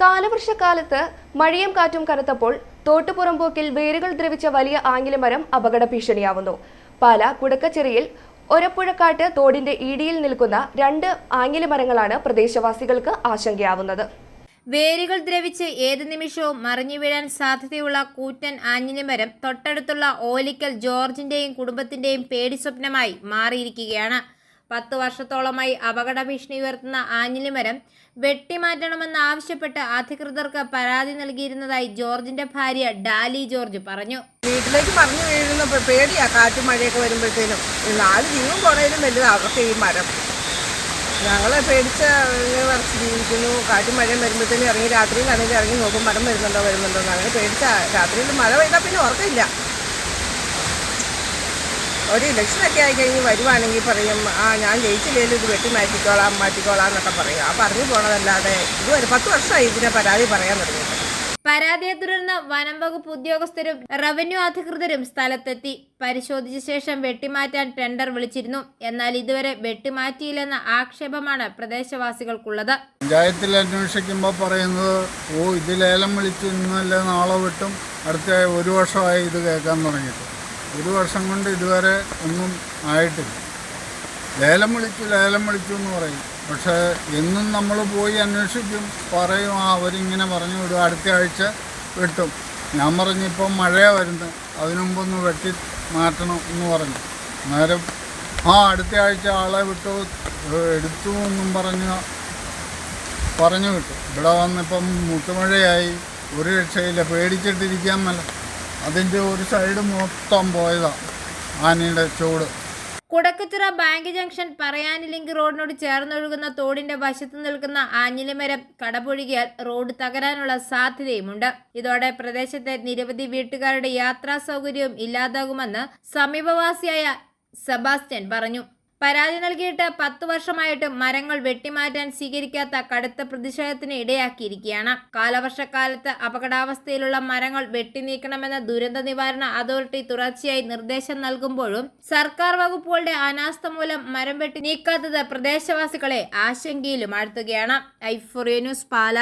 കാലവർഷക്കാലത്ത് മഴയും കാറ്റും കനത്തപ്പോൾ തോട്ടുപുറമ്പോക്കിൽ വേരുകൾ ദ്രവിച്ച വലിയ ആഞ്ഞിലിമരം അപകട ഭീഷണിയാവുന്നു പാല കുടക്കച്ചെറിയിൽ ഒരപ്പുഴക്കാട്ട് തോടിന്റെ ഇടിയിൽ നിൽക്കുന്ന രണ്ട് ആഞ്ഞിലിമരങ്ങളാണ് പ്രദേശവാസികൾക്ക് ആശങ്കയാവുന്നത്. വേരുകൾ ദ്രവിച്ച് ഏത് നിമിഷവും മറിഞ്ഞു വീഴാൻ സാധ്യതയുള്ള കൂറ്റൻ ആഞ്ഞിലിമരം തൊട്ടടുത്തുള്ള ഓലിക്കൽ ജോർജിന്റെയും കുടുംബത്തിന്റെയും പേടി സ്വപ്നമായി മാറിയിരിക്കുകയാണ്. പത്ത് വർഷത്തോളമായി അപകട ഭീഷണി ഉയർത്തുന്ന ആഞ്ഞിലിമരം വെട്ടിമാറ്റണമെന്ന് ആവശ്യപ്പെട്ട് അധികൃതർക്ക് പരാതി നൽകിയിരുന്നതായി ജോർജിന്റെ ഭാര്യ ഡാലി ജോർജ് പറഞ്ഞു. വീട്ടിലേക്ക് പറഞ്ഞു വീഴുന്ന പേടിയാ കാറ്റും മഴയൊക്കെ വരുമ്പോഴത്തേനും. നാല് ജീവൻ പോണേലും വലുത് അവർക്ക് ഈ മരം. ഞങ്ങളെ പേടിച്ച് വരച്ച് ജീവിക്കുന്നു. കാറ്റും മഴയും വരുമ്പോഴത്തേനും ഇറങ്ങി രാത്രിയിലാണെങ്കിൽ ഇറങ്ങി നോക്കും മരം വരുന്നുണ്ടോ വരുന്നുണ്ടോ അങ്ങനെ പേടിച്ച രാത്രിയിൽ മഴ പെയ്താൽ പിന്നെ ഉറക്കമില്ല. ഒരു ഇലക്ഷനൊക്കെ ആയി കഴിഞ്ഞ് വരുവാണെങ്കിൽ പറയും ആ ഞാൻ ജയിച്ചില്ലെങ്കിലും ഇത് വെട്ടി മാറ്റിക്കോളാം മാറ്റിക്കോളാം എന്നൊക്കെ പറയും. ആ പറഞ്ഞു പോണതല്ലാതെ ഇതുവരെ പത്ത് വർഷമായി ഇതിനെ പരാതി പറയാൻ തുടങ്ങിയിട്ട്. പരാതിയെ തുടർന്ന് വനം വകുപ്പ് ഉദ്യോഗസ്ഥരും റവന്യൂ അധികൃതരും സ്ഥലത്തെത്തി. പരിശോധിച്ച ശേഷം വെട്ടിമാറ്റാൻ ടെൻഡർ വിളിച്ചിരുന്നു. എന്നാൽ ഇതുവരെ വെട്ടിമാറ്റിയില്ലെന്ന ആക്ഷേപമാണ് പ്രദേശവാസികൾക്കുള്ളത്. പഞ്ചായത്തിൽ അന്വേഷിക്കുമ്പോൾ പറയുന്നത് ഓ ഇത് ലേലം വിളിച്ചു ഇന്നല്ലേ നാളെ വിട്ടും. അടുത്ത ഒരു വർഷമായി ഇത് കേൾക്കാൻ തുടങ്ങിയിട്ട്. ഒരു വർഷം കൊണ്ട് ഇതുവരെ ഒന്നും ആയിട്ടില്ല. ലേലം വിളിച്ചു ലേലം വിളിച്ചു എന്ന് പറയും. പക്ഷേ എന്നും നമ്മൾ പോയി അന്വേഷിക്കും പറയും ആ അവരിങ്ങനെ പറഞ്ഞു വിടും അടുത്ത ആഴ്ച വെട്ടും. ഞാൻ പറഞ്ഞു ഇപ്പം മഴയാണ് വരുന്നത് അതിനു മുമ്പൊന്ന് വെട്ടി മാറ്റണം എന്ന് പറഞ്ഞു. അന്നേരം ആ അടുത്ത ആഴ്ച ആളെ വിട്ടു എടുത്തു എന്നും പറഞ്ഞ് പറഞ്ഞു വിട്ടു. ഇവിടെ വന്നിപ്പം മുട്ടുമഴയായി ഒരു രക്ഷയില്ല പേടിച്ചിട്ടിരിക്കാൻ മേല. അതിന്റെ ഒരു സൈഡ് മൊത്തം പോയതാ. ആനയുടെ ചൂട്. കുടക്കച്ചിറ ബാങ്ക് ജംഗ്ഷൻ പറയാനി ലിങ്ക് റോഡിനോട് ചേർന്നൊഴുകുന്ന തോടിന്റെ വശത്ത് നിൽക്കുന്ന ആഞ്ഞിലിമരം കടപൊഴുകിയാൽ റോഡ് തകരാനുള്ള സാധ്യതയുമുണ്ട്. ഇതോടെ പ്രദേശത്തെ നിരവധി വീട്ടുകാരുടെ യാത്രാ സൗകര്യവും ഇല്ലാതാകുമെന്ന് സമീപവാസിയായ സെബാസ്റ്റ്യൻ പറഞ്ഞു. പരാതി നൽകിയിട്ട് പത്ത് വർഷമായിട്ട് മരങ്ങൾ വെട്ടിമാറ്റാൻ സ്വീകരിക്കാത്ത കടുത്ത പ്രതിഷേധത്തിന് ഇടയാക്കിയിരിക്കുകയാണ്. കാലവർഷക്കാലത്ത് അപകടാവസ്ഥയിലുള്ള മരങ്ങൾ വെട്ടിനീക്കണമെന്ന ദുരന്ത നിവാരണ അതോറിറ്റി തുടർച്ചയായി നിർദ്ദേശം നൽകുമ്പോഴും സർക്കാർ വകുപ്പുകളുടെ അനാസ്ഥ മൂലം മരം വെട്ടി നീക്കാത്തത് പ്രദേശവാസികളെ ആശങ്കയിലും ആഴ്ത്തുകയാണ്. ഐഫോറിയ ന്യൂസ് പാല.